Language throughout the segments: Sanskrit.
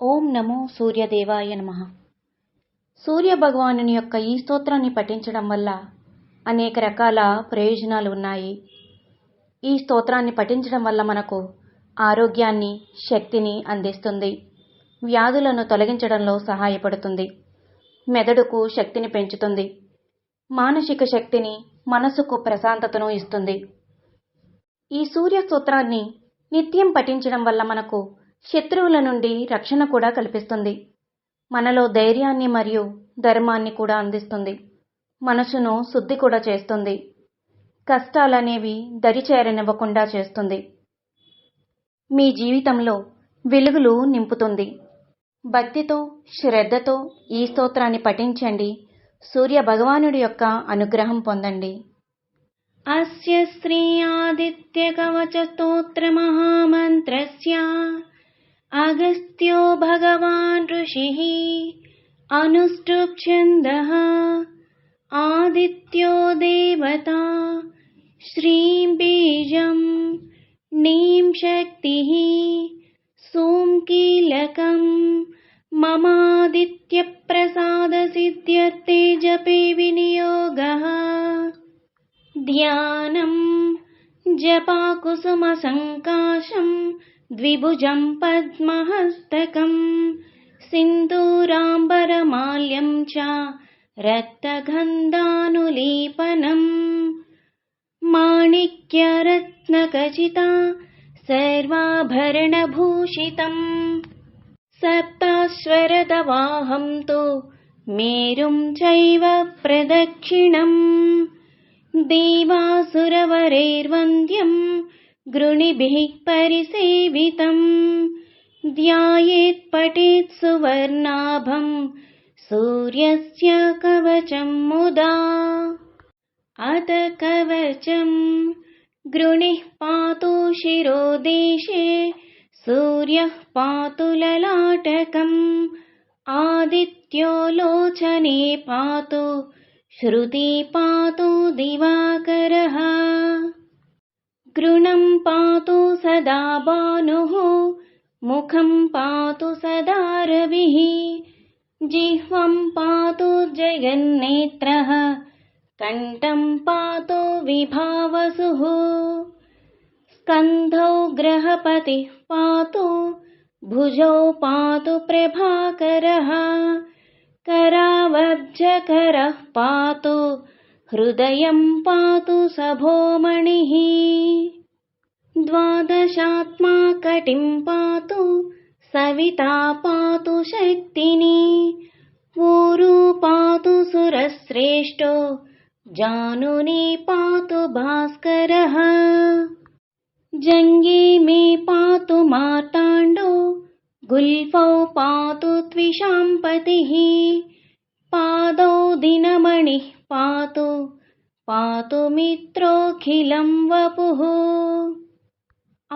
ఓం నమో సూర్యదేవాయ నమ. సూర్య భగవానుని యొక్క ఈ స్తోత్రాన్ని పఠించడం వల్ల అనేక రకాల ప్రయోజనాలు ఉన్నాయి. ఈ స్తోత్రాన్ని పఠించడం వల్ల మనకు ఆరోగ్యాన్ని శక్తిని అందిస్తుంది. వ్యాధులను తొలగించడంలో సహాయపడుతుంది. మెదడుకు శక్తిని పెంచుతుంది. మానసిక శక్తిని మనసుకు ప్రశాంతతను ఇస్తుంది. ఈ సూర్య స్తోత్రాన్ని నిత్యం పఠించడం వల్ల మనకు శత్రువుల నుండి రక్షణ కూడా కల్పిస్తుంది. మనలో ధైర్యాన్ని మరియు ధర్మాన్ని కూడా అందిస్తుంది. మనసును శుద్ధి కూడా చేస్తుంది. కష్టాలనేవి దరిచేరనివ్వకుండా చేస్తుంది. మీ జీవితంలో వెలుగులు నింపుతుంది. భక్తితో శ్రద్ధతో ఈ స్తోత్రాన్ని పఠించండి. సూర్య భగవానుడి యొక్క అనుగ్రహం పొందండి. అస్య శ్రీ ఆదిత్య కవచ స్తోత్ర మహామంత్రస్య अगस्त्यो भगवान् ऋषिः अनुष्टुप्छन्दः आदित्यो देवता श्रीं बीजं नीं शक्तिः सोङ्कीलकं ममादित्यप्रसादसिद्ध्यर्थे जपे विनियोगः ध्यानं जपाकुसुमसङ्काशं द्विभुजं पद्महस्तकं सिन्दूराम्बरमाल्यं च रक्तगन्धानुलेपनम् माणिक्यरत्नखचिता सर्वाभरणभूषितम्। सप्ताश्वरदवाहं तु मेरुं चैव प्रदक्षिणम्। देवासुरवरैर्वन्द्यं गृणिभिः परिसेवितम्। ध्यायेत् पठेत् सुवर्णाभं सूर्यस्य कवचं मुदा। अथ कवचं गृणिः पातु शिरोदेशे सूर्यः पातु ललाटकम्। आदित्यो लोचने पातु श्रुति पातु दिवाकरः गृणं पातु सदा भानुः मुखं पातु सदा रविः। जिह्वं पातु जगन्नेत्रः कण्ठं पातु विभावसुः। स्कन्धौ ग्रहपतिः पातु भुजौ पातु प्रभाकरः। करावब्जकरः पातु हृदयं पातु सभोमणिः। द्वादशात्मा कटिं पातु सविता पातु शक्तिनी। ऊरु पातु सुरश्रेष्ठो जानुनी पातु भास्करः। जङ्गे मे पातु मार्ताण्डो गुल्फौ पातु त्विषाम्पतिः पादौ दिनमणिः पातु पातु मित्रोऽखिलं वपुः।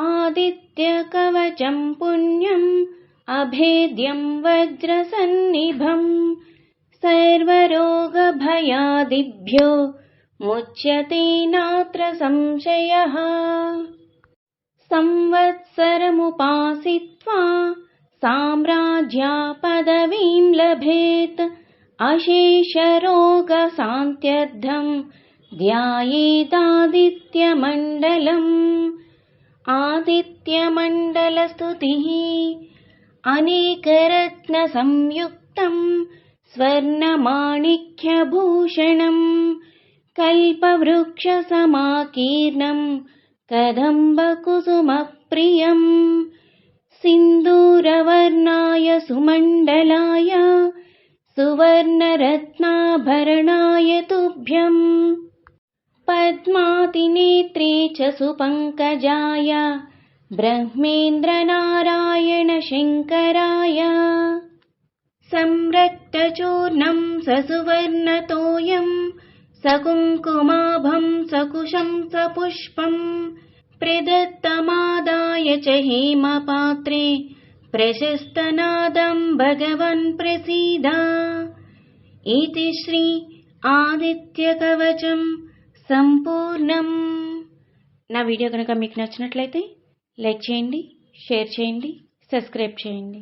आदित्यकवचं पुण्यम् अभेद्यं वज्रसन्निभम्। सर्वरोगभयादिभ्यो मुच्यते नात्र संशयः। संवत्सरमुपासित्वा साम्राज्यापदवीं लभेत् अशेषरोगशान्त्यर्थं ध्यायेदादित्यमण्डलम् आदित्यमण्डलस्तुतिः अनेकरत्नसंयुक्तं स्वर्णमाणिक्यभूषणं कल्पवृक्षसमाकीर्णं कदम्बकुसुमप्रियम् सिन्दूरवर्णाय सुमण्डलाय सुवर्णरत्नाभरणाय तुभ्यम् पद्मातिनेत्रे च सुपङ्कजाय ब्रह्मेन्द्रनारायणशङ्कराय। संरक्तचूर्णं ससुवर्णतोयं सकुङ्कुमाभं सकुशं सपुष्पम् प्रदत्तमादाय च हेमपात्रे प्रशस्तनादं भगवन् प्रसीद इति श्री आदित्यकवचं సంపూర్ణం నా వీడియో కనుక మీకు నచ్చినట్లయితే లైక్ చేయండి షేర్ చేయండి సబ్స్క్రైబ్ చేయండి